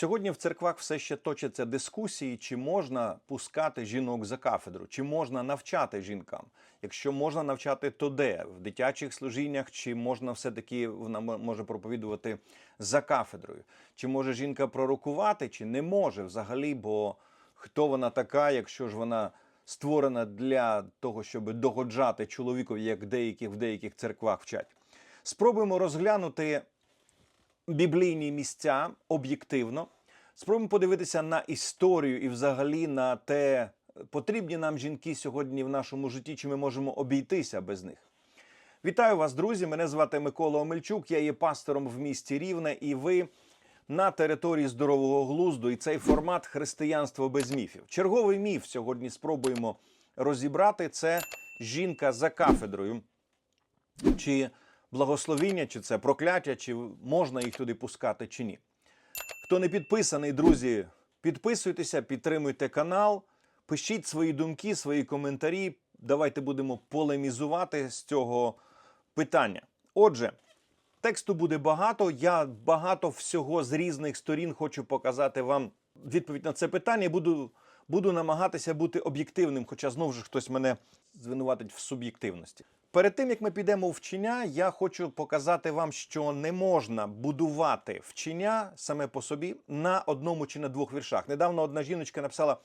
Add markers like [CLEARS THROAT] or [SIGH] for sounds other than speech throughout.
Сьогодні в церквах все ще точаться дискусії, чи можна пускати жінок за кафедру, чи можна навчати жінкам. Якщо можна навчати, то де? В дитячих служіннях, чи можна все-таки вона може проповідувати за кафедрою? Чи може жінка пророкувати, чи не може взагалі? Бо хто вона така, якщо ж вона створена для того, щоб догоджати чоловікові, як деякі в деяких церквах вчать? Спробуємо розглянути біблійні місця об'єктивно. Спробуємо подивитися на історію і взагалі на те, потрібні нам жінки сьогодні в нашому житті, чи ми можемо обійтися без них. Вітаю вас, друзі! Мене звати Микола Омельчук. Я є пастором в місті Рівне, і ви на території здорового глузду. І цей формат християнство без міфів. Черговий міф сьогодні спробуємо розібрати. Це жінка за кафедрою. Чи благословіння, чи це прокляття, чи можна їх туди пускати, чи ні. Хто не підписаний, друзі, підписуйтеся, підтримуйте канал, пишіть свої думки, свої коментарі. Давайте будемо полемізувати з цього питання. Отже, тексту буде багато. Я багато всього з різних сторін хочу показати вам відповідь на це питання. Буду, буду намагатися бути об'єктивним, хоча знову ж хтось мене звинуватить в суб'єктивності. Перед тим як ми підемо вчення, я хочу показати вам, що не можна будувати вчення саме по собі на одному чи на двох віршах. Недавно одна жіночка написала.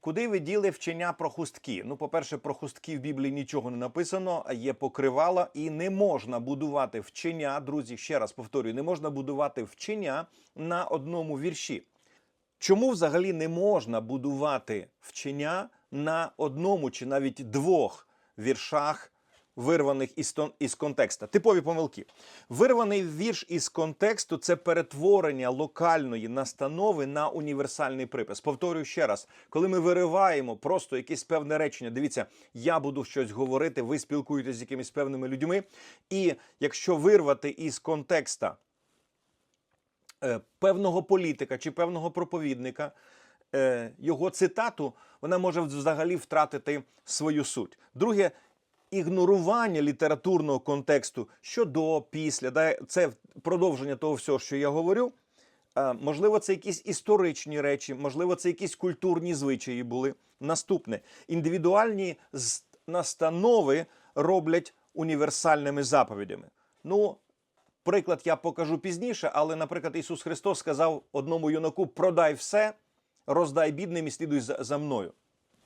Куди ви діли вчення про хустки? Ну, по-перше, про хустки в Біблії нічого не написано, а є покривала, і не можна будувати вчення. Друзі, ще раз повторюю, не можна будувати вчення на одному вірші. Чому взагалі не можна будувати вчення на одному чи навіть двох віршах, вирваних із, тон- із контекста? Типові помилки. Вирваний вірш із контексту це перетворення локальної настанови на універсальний припис. Повторюю ще раз, коли ми вириваємо просто якесь певне речення, дивіться, я буду щось говорити, ви спілкуєтесь з якимись певними людьми, і якщо вирвати із контекста е, певного політика чи певного проповідника, е, його цитату, вона може взагалі втратити свою суть. Друге, ігнорування літературного контексту, що до, після, да, це продовження того всього, що я говорю. Е, Можливо, це якісь історичні речі, можливо, це якісь культурні звичаї були. Наступне індивідуальні настанови роблять універсальними заповідями. Ну, приклад я покажу пізніше, але, наприклад, Ісус Христос сказав одному юнаку: продай все, роздай бідним і слідуй за мною.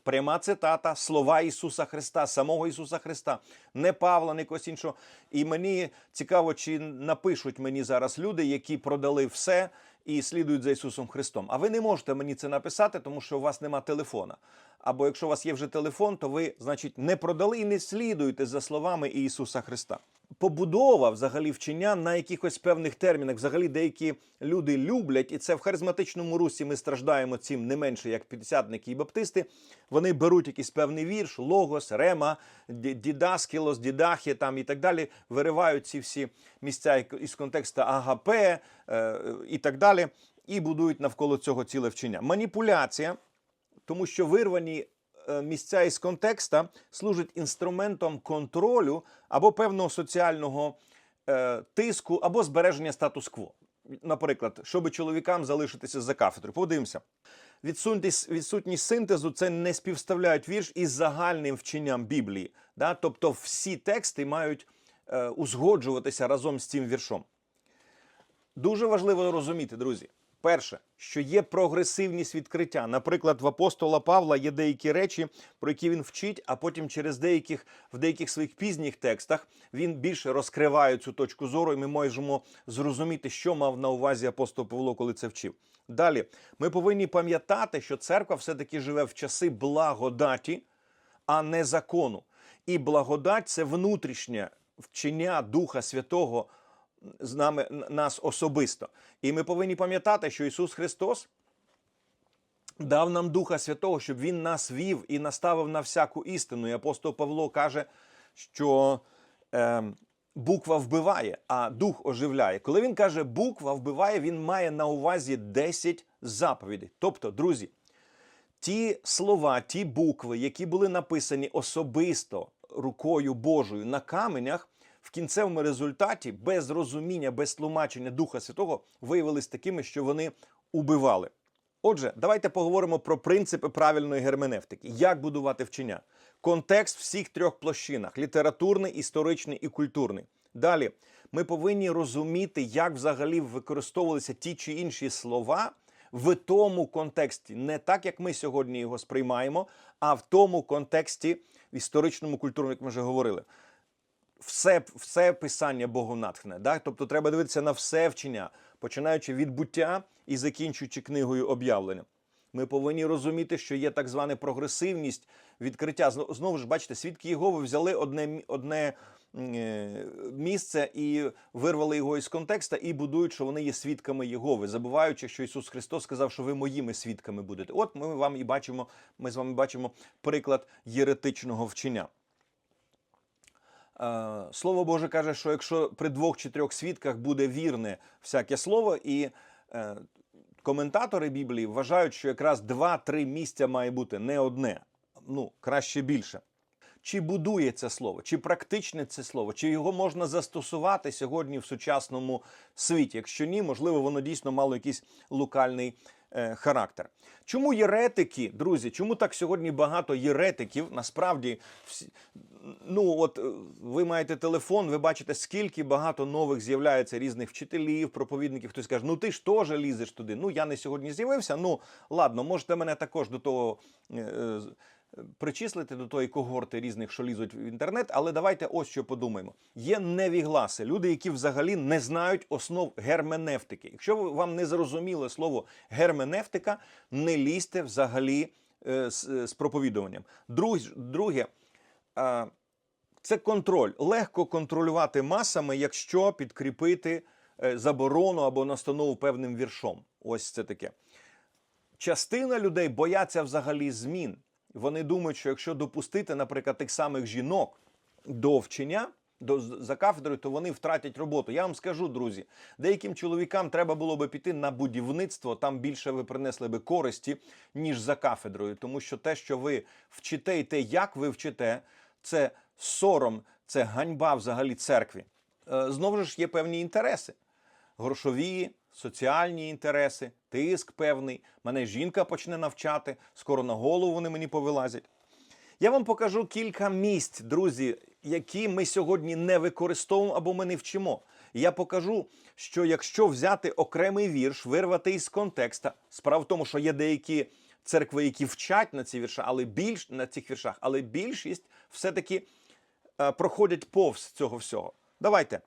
Пряма цитата, слова Ісуса Христа, самого Ісуса Христа, не Павла, не когось іншого. І мені цікаво, чи напишуть мені зараз люди, які продали все і слідують за Ісусом Христом. А ви не можете мені це написати, тому що у вас нема телефона. Або якщо у вас є вже телефон, то ви, значить, не продали і не слідуєте за словами Ісуса Христа. Побудова взагалі вчення на якихось певних термінах. Взагалі деякі люди люблять, і це в харизматичному русі ми страждаємо цим не менше, як п'ятдесятники і баптисти. Вони беруть якийсь певний вірш, логос, рема, дідаскілос, дідахі там і так далі, виривають ці всі місця із контексту агапе е, і так далі, і будують навколо цього ціле вчення. Маніпуляція тому що вирвані місця із контекста служать інструментом контролю або певного соціального е, тиску, або збереження статус-кво. Наприклад, щоб чоловікам залишитися за кафедрою. Подивимося. Відсутність, відсутність синтезу це не співставляють вірш із загальним вченням Біблії. Да? Тобто всі тексти мають е, узгоджуватися разом з цим віршом. Дуже важливо розуміти, друзі. Перше, що є прогресивність відкриття. Наприклад, в апостола Павла є деякі речі, про які він вчить, а потім через деяких в деяких своїх пізніх текстах він більше розкриває цю точку зору, і ми можемо зрозуміти, що мав на увазі апостол Павло, коли це вчив. Далі ми повинні пам'ятати, що церква все-таки живе в часи благодаті, а не закону. І благодать це внутрішнє вчення Духа Святого з нами нас особисто. І ми повинні пам'ятати, що Ісус Христос дав нам Духа Святого, щоб Він нас вів і наставив на всяку істину. І апостол Павло каже, що е, буква вбиває, а дух оживляє. Коли він каже буква вбиває, він має на увазі 10 заповідей. Тобто, друзі, ті слова, ті букви, які були написані особисто рукою Божою на каменях, в кінцевому результаті без розуміння, без тлумачення Духа Святого виявились такими, що вони убивали. Отже, давайте поговоримо про принципи правильної герменевтики. Як будувати вчення? Контекст всіх трьох площинах: літературний, історичний і культурний. Далі ми повинні розуміти, як взагалі використовувалися ті чи інші слова в тому контексті, не так, як ми сьогодні його сприймаємо, а в тому контексті історичному культурному, як ми вже говорили. Все, все писання богонатхне. Да? Тобто треба дивитися на все вчення, починаючи від буття і закінчуючи книгою об'явлення. Ми повинні розуміти, що є так звана прогресивність відкриття. Зно- Знову ж бачите, свідки Єгови взяли одне, одне е, місце і вирвали його із контекста і будують, що вони є свідками Єгови, забуваючи, що Ісус Христос сказав, що ви моїми свідками будете. От ми вам і бачимо, ми з вами бачимо приклад єретичного вчення. Е, Слово Боже каже, що якщо при двох чи трьох свідках буде вірне всяке слово, і е, коментатори Біблії вважають, що якраз два-три місця має бути не одне, ну краще більше. Чи будує це слово, чи практичне це слово, чи його можна застосувати сьогодні в сучасному світі? Якщо ні, можливо, воно дійсно мало якийсь локальний е, характер. Чому єретики, друзі? Чому так сьогодні багато єретиків? Насправді, всі, ну от е, ви маєте телефон, ви бачите, скільки багато нових з'являється різних вчителів, проповідників. Хтось каже, ну ти ж теж лізеш туди. Ну я не сьогодні з'явився. Ну ладно, можете мене також до того. е, е, Причислити до тої когорти різних, що лізуть в інтернет, але давайте ось що подумаємо. Є невігласи, люди, які взагалі не знають основ герменевтики. Якщо вам не зрозуміло слово герменевтика, не лізьте взагалі е, з, з проповідуванням. Друг, друге, а, це контроль. Легко контролювати масами, якщо підкріпити е, заборону або настанову певним віршом. Ось це таке. Частина людей бояться взагалі змін. Вони думають, що якщо допустити, наприклад, тих самих жінок до вчення, до за кафедрою, то вони втратять роботу. Я вам скажу, друзі, деяким чоловікам треба було би піти на будівництво, там більше ви принесли би користі, ніж за кафедрою. Тому що те, що ви вчите, і те, як ви вчите, це сором, це ганьба взагалі церкві. Е, Знову ж є певні інтереси грошові, соціальні інтереси, тиск певний. Мене жінка почне навчати, скоро на голову вони мені повилазять. Я вам покажу кілька місць, друзі, які ми сьогодні не використовуємо або ми не вчимо. Я покажу, що якщо взяти окремий вірш, вирвати із контекста, справа в тому, що є деякі церкви, які вчать на ці вірша, але більш на цих віршах, але більшість все-таки е, проходять повз цього всього. Давайте.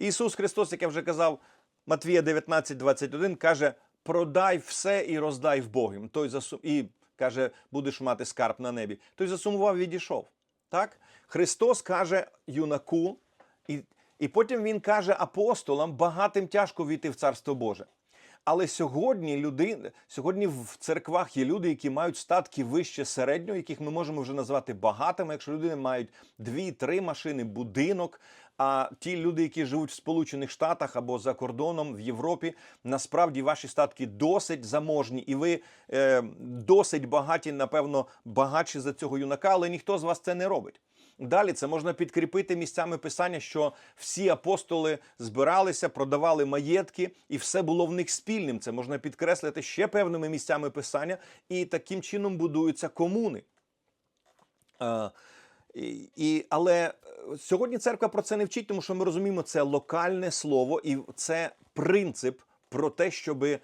Ісус Христос, як я вже казав, Матвія 19, 21, каже: продай все і роздай в Богім. Той засум... І каже, будеш мати скарб на небі. Той засумував, відійшов. Так? Христос каже юнаку, і, і потім він каже апостолам: багатим тяжко війти в Царство Боже. Але сьогодні люди, сьогодні в церквах є люди, які мають статки вище середнього, яких ми можемо вже назвати багатими. Якщо люди мають дві-три машини, будинок. А ті люди, які живуть в Сполучених Штатах або за кордоном в Європі, насправді ваші статки досить заможні, і ви е, досить багаті, напевно, багатші за цього юнака, але ніхто з вас це не робить. Далі це можна підкріпити місцями писання, що всі апостоли збиралися, продавали маєтки, і все було в них спільним. Це можна підкреслити ще певними місцями писання, і таким чином будуються комуни. І, і, але е, сьогодні церква про це не вчить, тому що ми розуміємо, це локальне слово, і це принцип про те, щоби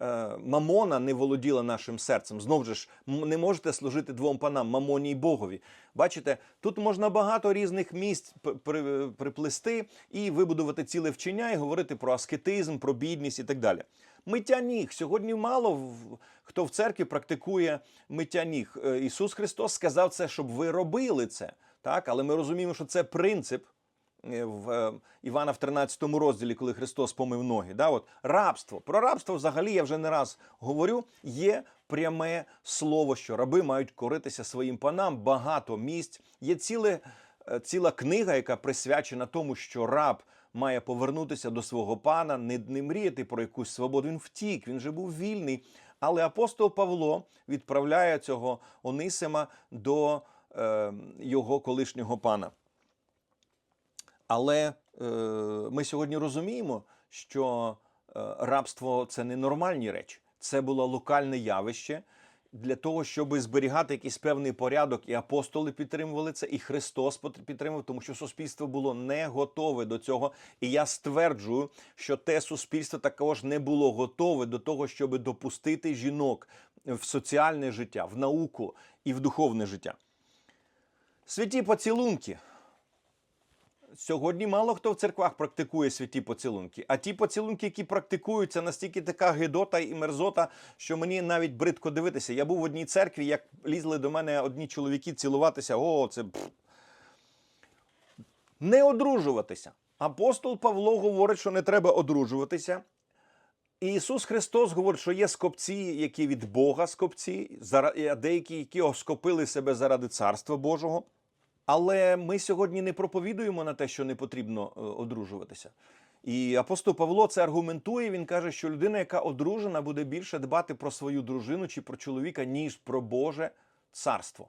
е, мамона не володіла нашим серцем. Знову ж не можете служити двом панам мамоні й Богові. Бачите, тут можна багато різних місць приплести і вибудувати ціле вчення, і говорити про аскетизм, про бідність і так далі. Миття ніг. Сьогодні мало хто в церкві практикує миття ніг. Е, Ісус Христос сказав це, щоб ви робили це. Так? Але ми розуміємо, що це принцип е, в е, Івана в 13 розділі, коли Христос помив ноги. Да? От, рабство. Про рабство взагалі я вже не раз говорю. Є пряме слово, що раби мають коритися своїм панам. Багато місць. Є ціле, ціла книга, яка присвячена тому, що раб має повернутися до свого пана, не, не мріяти про якусь свободу. Він втік, він же був вільний. Але апостол Павло відправляє цього Онисима до е, його колишнього пана. Але е, ми сьогодні розуміємо, що рабство це не нормальні речі, це було локальне явище. Для того, щоб зберігати якийсь певний порядок, і апостоли підтримували це, і Христос підтримував, тому що суспільство було не готове до цього. І я стверджую, що те суспільство також не було готове до того, щоб допустити жінок в соціальне життя, в науку і в духовне життя. Святі поцілунки. Сьогодні мало хто в церквах практикує святі поцілунки. А ті поцілунки, які практикуються, настільки така гидота і мерзота, що мені навіть бридко дивитися. Я був в одній церкві, як лізли до мене одні чоловіки цілуватися. О, це не одружуватися. Апостол Павло говорить, що не треба одружуватися. І Ісус Христос говорить, що є скопці, які від Бога скопці, а деякі, які оскопили себе заради Царства Божого. Але ми сьогодні не проповідуємо на те, що не потрібно е, одружуватися. І апостол Павло це аргументує. Він каже, що людина, яка одружена, буде більше дбати про свою дружину чи про чоловіка, ніж про Боже царство.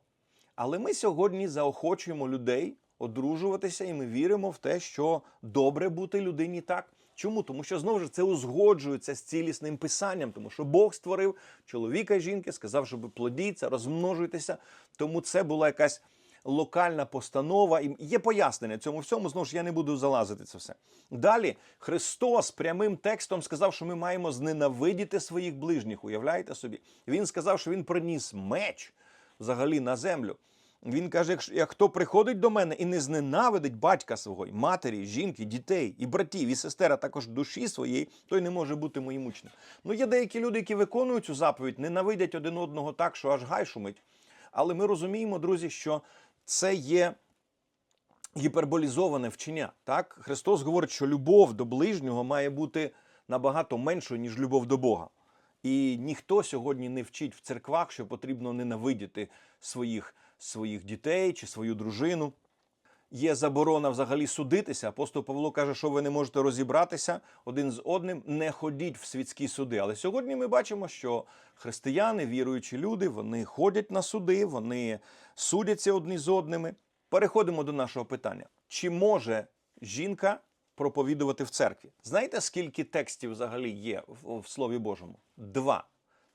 Але ми сьогодні заохочуємо людей одружуватися, і ми віримо в те, що добре бути людині так. Чому? Тому що знову ж це узгоджується з цілісним писанням, тому що Бог створив чоловіка і жінки, сказав, щоб плодіться, розмножуйтеся. Тому це була якась локальна постанова. І є пояснення цьому всьому. Знову ж я не буду залазити це все. Далі Христос прямим текстом сказав, що ми маємо зненавидіти своїх ближніх. Уявляєте собі? Він сказав, що він приніс меч взагалі на землю. Він каже: як хто приходить до мене і не зненавидить батька свого, матері, жінки, дітей, і братів, і сестер, а також душі своєї, той не може бути моїм учнем. Ну, є деякі люди, які виконують цю заповідь, ненавидять один одного так, що аж гай шумить. Але ми розуміємо, друзі, що це є гіперболізоване вчення. Так? Христос говорить, що любов до ближнього має бути набагато меншою, ніж любов до Бога. І ніхто сьогодні не вчить в церквах, що потрібно ненавидіти своїх, своїх дітей чи свою дружину. Є заборона взагалі судитися. Апостол Павло каже, що ви не можете розібратися один з одним, не ходіть в світські суди. Але сьогодні ми бачимо, що християни, віруючі люди, вони ходять на суди, вони судяться одні з одними. Переходимо до нашого питання: чи може жінка проповідувати в церкві? Знаєте, скільки текстів взагалі є в, Слові Божому? Два.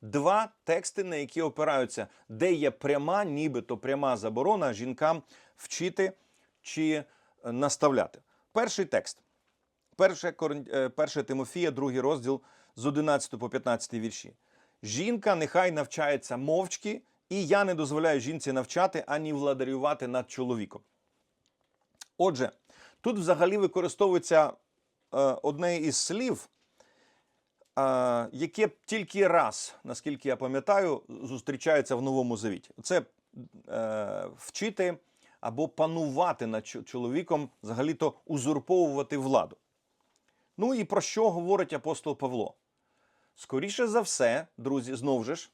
Два тексти, на які опираються, де є пряма, нібито пряма заборона жінкам вчити чи е, наставляти. Перший текст. Перше, е, перше Тимофія, другий розділ з 11 по 15 вірші. Жінка нехай навчається мовчки, і я не дозволяю жінці навчати ані владарювати над чоловіком. Отже, тут взагалі використовується е, одне із слів, е, яке тільки раз, наскільки я пам'ятаю, зустрічається в Новому Завіті. Це е, вчити або панувати над чоловіком, взагалі-то узурповувати владу. Ну і про що говорить апостол Павло? Скоріше за все, друзі, знову ж,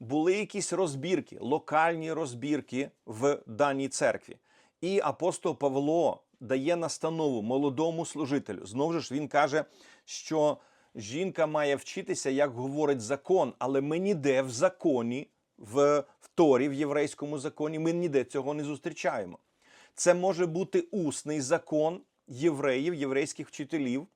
були якісь розбірки, локальні розбірки в даній церкві. І апостол Павло дає настанову молодому служителю. Знову ж він каже, що жінка має вчитися, як говорить закон, але ми ніде в законі, в, в Торі, в єврейському законі, ми ніде цього не зустрічаємо. Це може бути усний закон євреїв, єврейських вчителів,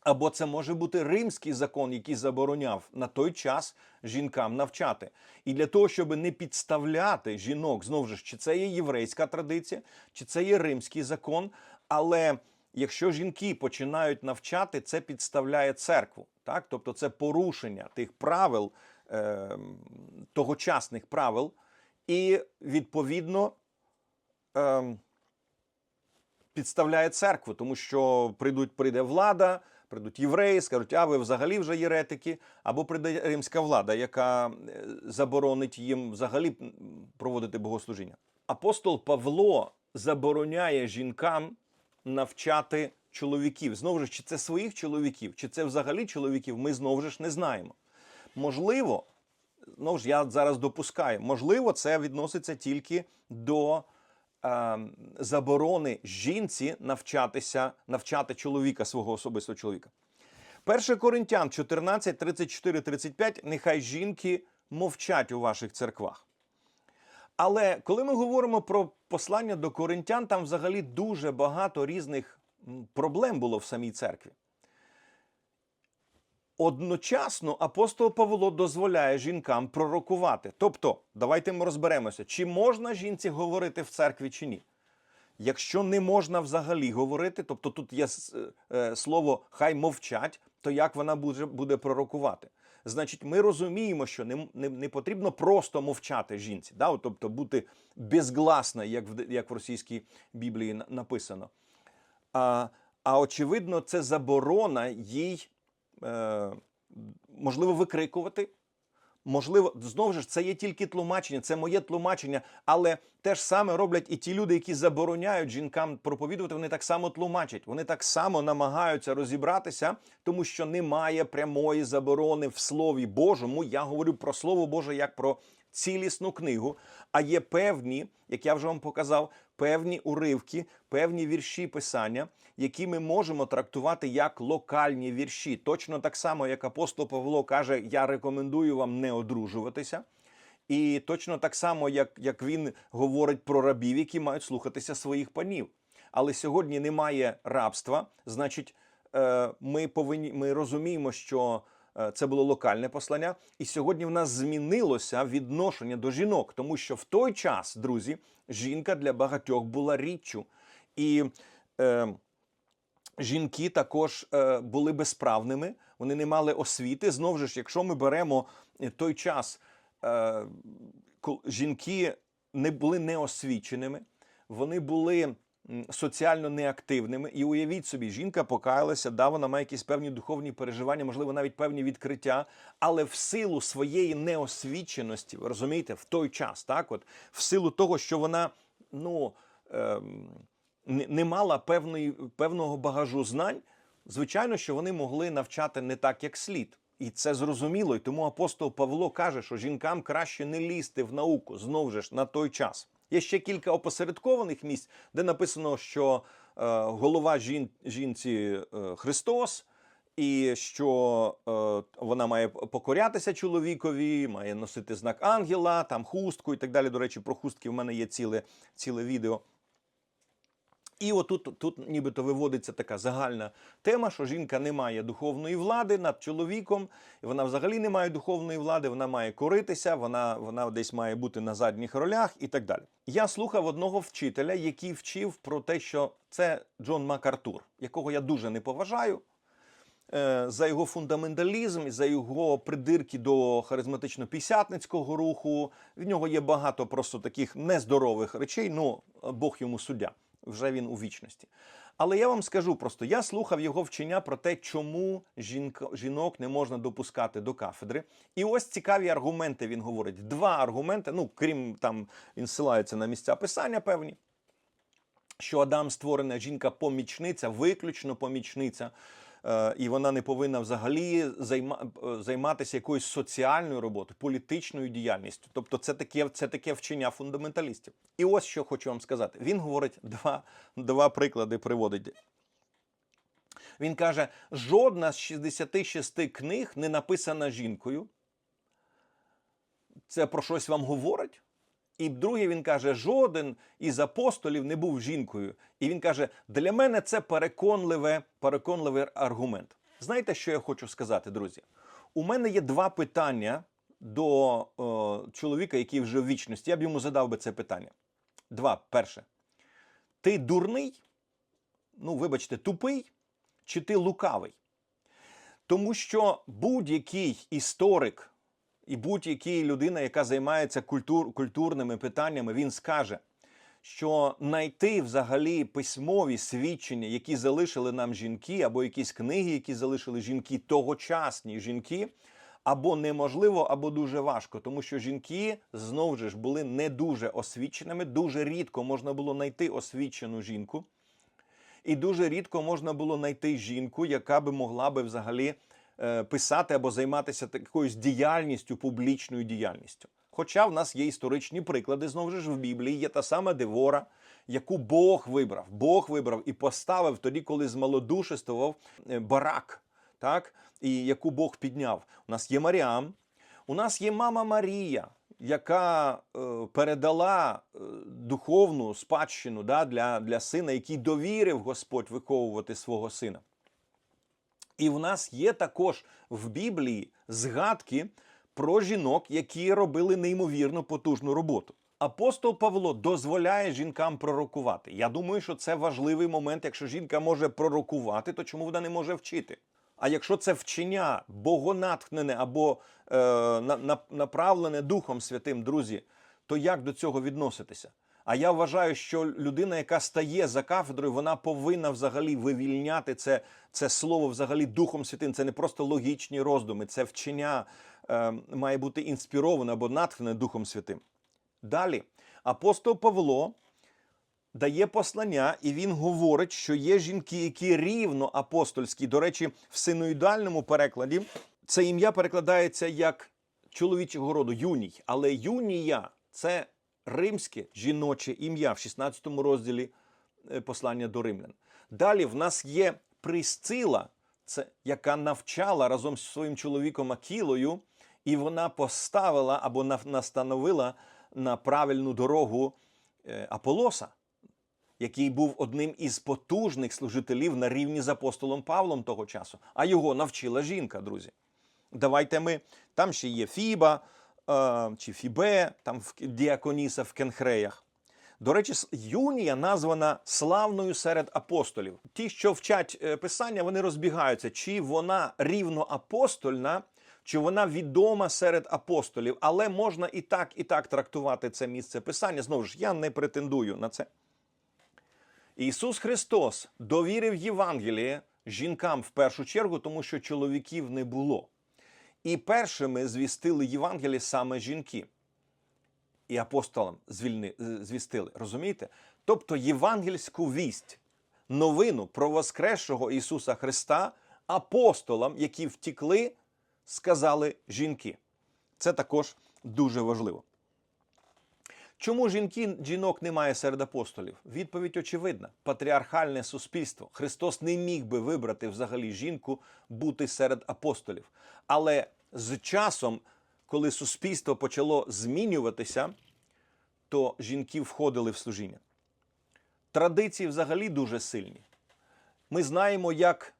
або це може бути римський закон, який забороняв на той час жінкам навчати. І для того, щоб не підставляти жінок, знову ж, чи це є єврейська традиція, чи це є римський закон. Але якщо жінки починають навчати, це підставляє церкву. Так? Тобто це порушення тих правил, е, тогочасних правил, і відповідно. Е, підставляє церкву, тому що прийдуть, прийде влада, прийдуть євреї, скажуть, а ви взагалі вже єретики, або прийде римська влада, яка е, заборонить їм взагалі проводити богослужіння. Апостол Павло забороняє жінкам навчати чоловіків. Знову ж, чи це своїх чоловіків, чи це взагалі чоловіків, ми знову ж не знаємо. Можливо, ну ж я зараз допускаю, можливо, це відноситься тільки до е, заборони жінці навчатися, навчати чоловіка, свого особистого чоловіка. 1 Коринтян 14, 34, 35. Нехай жінки мовчать у ваших церквах. Але коли ми говоримо про послання до коринтян, там взагалі дуже багато різних проблем було в самій церкві. Одночасно апостол Павло дозволяє жінкам пророкувати. Тобто, давайте ми розберемося, чи можна жінці говорити в церкві чи ні. Якщо не можна взагалі говорити, тобто тут є е, слово хай мовчать, то як вона буде, буде пророкувати? Значить, ми розуміємо, що не, не, не потрібно просто мовчати жінці, да? тобто бути безгласно, як в, як в російській Біблії написано. А, а очевидно, це заборона їй, е, можливо, викрикувати. Можливо, знову ж це є тільки тлумачення, це моє тлумачення, але те ж саме роблять і ті люди, які забороняють жінкам проповідувати, вони так само тлумачать. Вони так само намагаються розібратися, тому що немає прямої заборони в Слові Божому. Я говорю про Слово Боже як про цілісну книгу. А є певні, як я вже вам показав, певні уривки, певні вірші писання, які ми можемо трактувати як локальні вірші. Точно так само, як апостол Павло каже: Я рекомендую вам не одружуватися. І точно так само, як, як він говорить про рабів, які мають слухатися своїх панів. Але сьогодні немає рабства, значить, е, ми повинні ми розуміємо, що це було локальне послання, і сьогодні в нас змінилося відношення до жінок, тому що в той час, друзі, жінка для багатьох була річчю. І е, жінки також е, були безправними, вони не мали освіти. Знову ж, якщо ми беремо е, той час, е, жінки не були неосвіченими, вони були соціально неактивними. І уявіть собі, жінка покаялася, да, вона має якісь певні духовні переживання, можливо, навіть певні відкриття, але в силу своєї неосвіченості, розумієте, в той час, так, от, в силу того, що вона, ну. Ем, не мала певної, певного багажу знань, звичайно, що вони могли навчати не так, як слід. І це зрозуміло. І тому апостол Павло каже, що жінкам краще не лізти в науку знову ж на той час. Є ще кілька опосередкованих місць, де написано, що е, голова жін, жінці е, Христос, і що е, вона має покорятися чоловікові, має носити знак ангела, там хустку і так далі. До речі, про хустки в мене є ціле, ціле відео. І отут тут нібито виводиться така загальна тема, що жінка не має духовної влади над чоловіком, вона взагалі не має духовної влади, вона має коритися, вона, вона десь має бути на задніх ролях і так далі. Я слухав одного вчителя, який вчив про те, що це Джон МакАртур, якого я дуже не поважаю. е, За його фундаменталізм, за його придирки до харизматично-пісятницького руху. В нього є багато просто таких нездорових речей. Ну, Бог йому суддя вже він у вічності. Але я вам скажу просто: я слухав його вчення про те, чому жінок не можна допускати до кафедри. І ось цікаві аргументи він говорить. Два аргументи, ну крім там він ссилається на місця писання певні. Що Адам створена жінка помічниця, виключно помічниця, і вона не повинна взагалі е, займатися якоюсь соціальною роботою, політичною діяльністю. Тобто, це таке, це таке вчення фундаменталістів. І ось що хочу вам сказати. Він говорить два, два приклади, приводить. Він каже: жодна з 66 книг не написана жінкою. Це про щось вам говорить? І друге, він каже, жоден із апостолів не був жінкою. І він каже: для мене це переконливе, переконливий аргумент. Знаєте, що я хочу сказати, друзі? У мене є два питання до е, чоловіка, який вже в вічності. Я б йому задав би це питання. Два. Перше. Ти дурний? Ну, вибачте, тупий, чи ти лукавий? Тому що будь-який історик і будь-який людина, яка займається культур, культурними питаннями, він скаже, що знайти взагалі письмові свідчення, які залишили нам жінки, або якісь книги, які залишили жінки, тогочасні жінки, або неможливо, або дуже важко, тому що жінки знову ж були не дуже освіченими. Дуже рідко можна було знайти освічену жінку. І дуже рідко можна було знайти жінку, яка би могла би взагалі писати або займатися такою діяльністю, публічною діяльністю. Хоча в нас є історичні приклади, знову ж в Біблії є та сама Девора, яку Бог вибрав. Бог вибрав і поставив тоді, коли змалодушествував е, барак, так? і яку Бог підняв. У нас є Маріам, у нас є мама Марія, яка е, передала е, духовну спадщину да, для, для сина, який довірив Господь виховувати свого сина. І в нас є також в Біблії згадки про жінок, які робили неймовірно потужну роботу. Апостол Павло дозволяє жінкам пророкувати. Я думаю, що це важливий момент. Якщо жінка може пророкувати, то чому вона не може вчити? А якщо це вчення богонатхнене або е, на, на, направлене Духом Святим, друзі, то як до цього відноситися? А я вважаю, що людина, яка стає за кафедрою, вона повинна взагалі вивільняти це, це слово взагалі Духом Святим. Це не просто логічні роздуми, це вчення е, має бути інспіроване або натхнене Духом Святим. Далі апостол Павло дає послання, і він говорить, що є жінки, які рівно апостольські. До речі, в синоїдальному перекладі це ім'я перекладається як чоловічого роду юній. Але юнія це римське жіноче ім'я в 16 розділі е, послання до римлян. Далі в нас є Присцила, це яка навчала разом з своїм чоловіком Акілою, і вона поставила або настановила на правильну дорогу е, Аполоса, який був одним із потужних служителів на рівні з апостолом Павлом того часу. А його навчила жінка, друзі. Давайте ми. Там ще є Фіба чи Фібе, там в Діаконіса в Кенхреях. До речі, Юнія названа славною серед апостолів. Ті, що вчать е, писання, вони розбігаються, чи вона рівноапостольна, чи вона відома серед апостолів. Але можна і так, і так трактувати це місце писання. Знову ж, я не претендую на це. Ісус Христос довірив Євангеліє жінкам в першу чергу, тому що чоловіків не було. І першими звістили Євангеліє саме жінки. І апостолам звільни, е, звістили. Розумієте? Тобто євангельську вість, новину про Воскресшого Ісуса Христа апостолам, які втікли, сказали жінки. Це також дуже важливо. Чому жінки, жінок немає серед апостолів? Відповідь очевидна: патріархальне суспільство. Христос не міг би вибрати взагалі жінку бути серед апостолів. Але з часом, коли суспільство почало змінюватися, то жінки входили в служіння. Традиції взагалі дуже сильні. Ми знаємо, як е,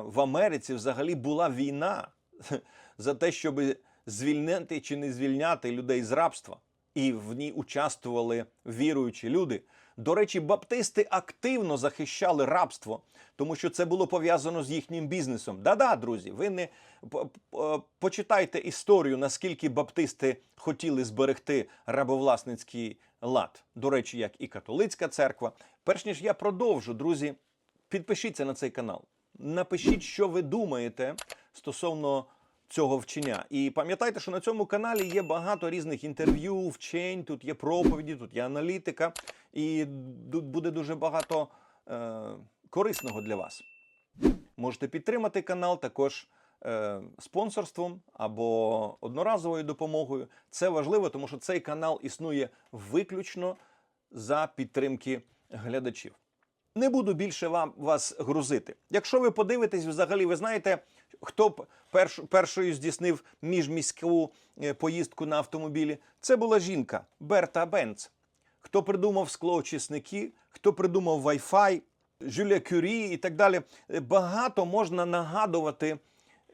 в Америці взагалі була війна [LAUGHS] за те, щоб звільнити чи не звільняти людей з рабства. І в ній участвували віруючі люди. До речі, баптисти активно захищали рабство, тому що це було пов'язано з їхнім бізнесом. Да-да, друзі, ви не по- по- почитайте історію, наскільки баптисти хотіли зберегти рабовласницький лад. До речі, як і католицька церква. Перш ніж я продовжу, друзі, підпишіться на цей канал. Напишіть, що ви думаєте стосовно цього вчення. І пам'ятайте, що на цьому каналі є багато різних інтерв'ю, вчень, тут є проповіді, тут є аналітика, і тут буде дуже багато е, корисного для вас. Можете підтримати канал також е, спонсорством або одноразовою допомогою. Це важливо, тому що цей канал існує виключно за підтримки глядачів. Не буду більше вам вас грузити. Якщо ви подивитесь, взагалі, ви знаєте, хто б перш, першою здійснив міжміську е, поїздку на автомобілі? Це була жінка Берта Бенц. Хто придумав склоочисники, хто придумав Wi-Fi, Жюля Кюрі і так далі. Е, Багато можна нагадувати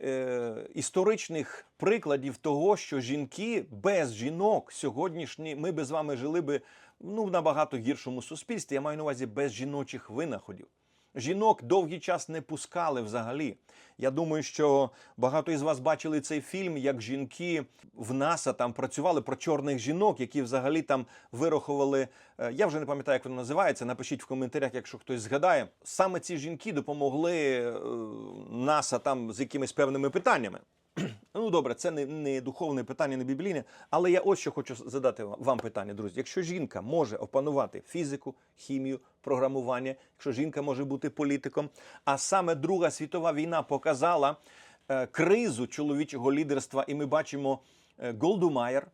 е, історичних прикладів того, що жінки без жінок сьогоднішні ми би з вами жили би ну, в набагато гіршому суспільстві. Я маю на увазі без жіночих винаходів. Жінок довгий час не пускали взагалі. Я думаю, що багато із вас бачили цей фільм, як жінки в НАСА там працювали про чорних жінок, які взагалі там вирахували. е, Я вже не пам'ятаю, як воно називається. Напишіть в коментарях, якщо хтось згадає. Саме ці жінки допомогли е, НАСА там з якимись певними питаннями. [CLEARS THROAT] Ну добре, це не, не духовне питання, не біблійне. Але я ось що хочу задати вам- питання, друзі. Якщо жінка може опанувати фізику, хімію, програмування, якщо жінка може бути політиком, а саме Друга світова війна показала е, кризу чоловічого лідерства, і ми бачимо е, Голду Майер,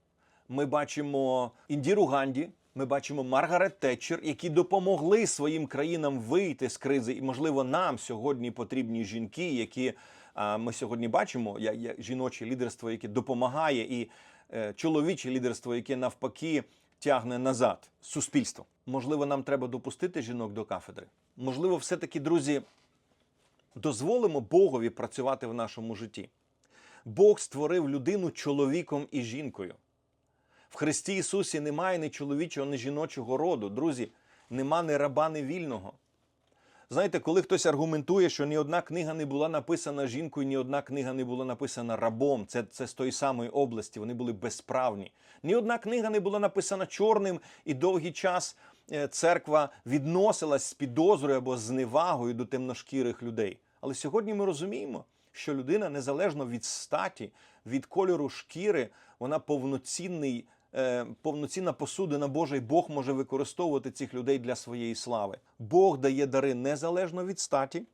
ми бачимо Індіру Ганді. Ми бачимо Маргарет Тетчер, які допомогли своїм країнам вийти з кризи. І, можливо, нам сьогодні потрібні жінки, які ми сьогодні бачимо, жіноче лідерство, яке допомагає, і е, чоловіче лідерство, яке навпаки тягне назад суспільство. Можливо, нам треба допустити жінок до кафедри. Можливо, все-таки, друзі, дозволимо Богові працювати в нашому житті. Бог створив людину чоловіком і жінкою. В Христі Ісусі немає ні чоловічого, ні жіночого роду. Друзі, нема ні раба, ні вільного. Знаєте, коли хтось аргументує, що ні одна книга не була написана жінкою, ні одна книга не була написана рабом, це, це з тої самої області, вони були безправні. Ні одна книга не була написана чорним, і довгий час е, церква відносилась з підозрою або зневагою до темношкірих людей. Але сьогодні ми розуміємо, що людина незалежно від статі, від кольору шкіри, вона повноцінний. Е, Повноцінна посудина Божа, і Бог може використовувати цих людей для своєї слави. Бог дає дари незалежно від статі.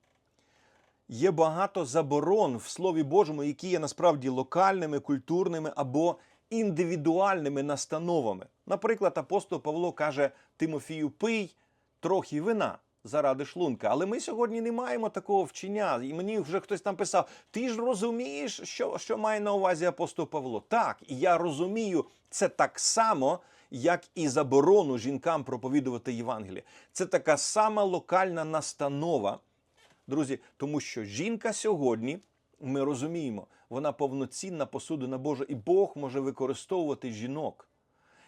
Є багато заборон в Слові Божому, які є насправді локальними, культурними або індивідуальними настановами. Наприклад, апостол Павло каже Тимофію: пий трохи вина заради шлунка. Але ми сьогодні не маємо такого вчення. І мені вже хтось там писав: ти ж розумієш, що, що має на увазі апостол Павло? Так, і я розумію це так само. Як і заборону жінкам проповідувати Євангеліє. Це така сама локальна настанова, друзі, тому що жінка сьогодні, ми розуміємо, вона повноцінна посудина Божа, і Бог може використовувати жінок.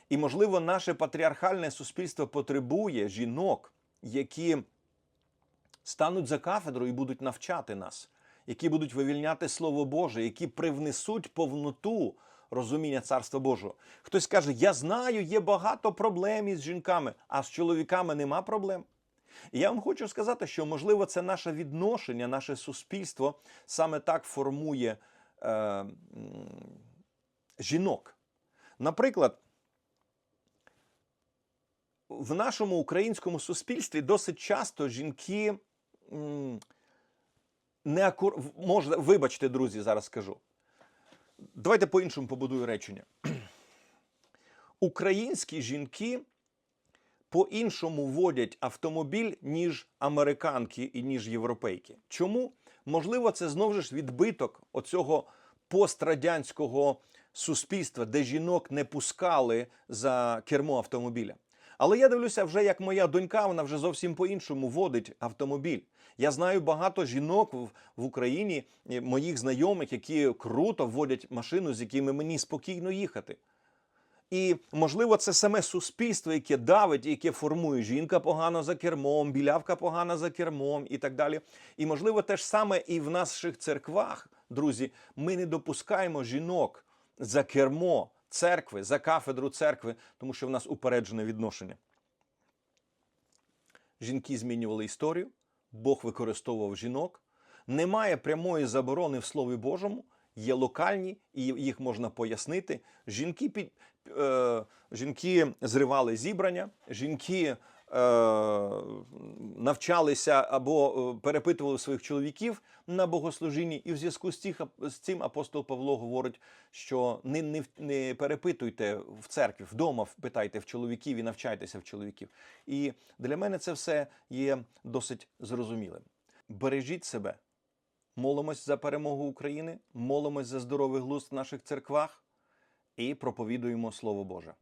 І, можливо, наше патріархальне суспільство потребує жінок, які стануть за кафедру і будуть навчати нас, які будуть вивільняти Слово Боже, які привнесуть повноту розуміння Царства Божого. Хтось каже: Я знаю, є багато проблем із жінками, а з чоловіками нема проблем. І я вам хочу сказати, що можливо це наше відношення, наше суспільство саме так формує е, жінок. Наприклад, в нашому українському суспільстві досить часто жінки не акур... можна, вибачте, друзі, зараз скажу. Давайте по-іншому побудую речення. [CLEARS THROAT] Українські жінки по-іншому водять автомобіль, ніж американки і ніж європейки. Чому? Можливо, це знову ж відбиток оцього пострадянського суспільства, де жінок не пускали за кермо автомобіля. Але я дивлюся, вже як моя донька, вона вже зовсім по-іншому водить автомобіль. Я знаю багато жінок в, Україні, е, моїх знайомих, які круто водять машину, з якими мені спокійно їхати. І можливо, це саме суспільство, яке давить, яке формує жінка погано за кермом, білявка погано за кермом і так далі. І можливо, те ж саме і в наших церквах, друзі, ми не допускаємо жінок за кермо церкви, за кафедру церкви, тому що в нас упереджене відношення. Жінки змінювали історію, Бог використовував жінок. Немає прямої заборони в Слові Божому, є локальні, і їх можна пояснити. Жінки, під, е, жінки зривали зібрання, жінки навчалися або е, перепитували своїх чоловіків на богослужінні. І в зв'язку з цим апостол Павло говорить, що не, не, не перепитуйте в церкві, вдома питайте в чоловіків і навчайтеся в чоловіків. І для мене це все є досить зрозумілим. Бережіть себе. Молимось за перемогу України, молимось за здоровий глузд в наших церквах і проповідуємо Слово Боже.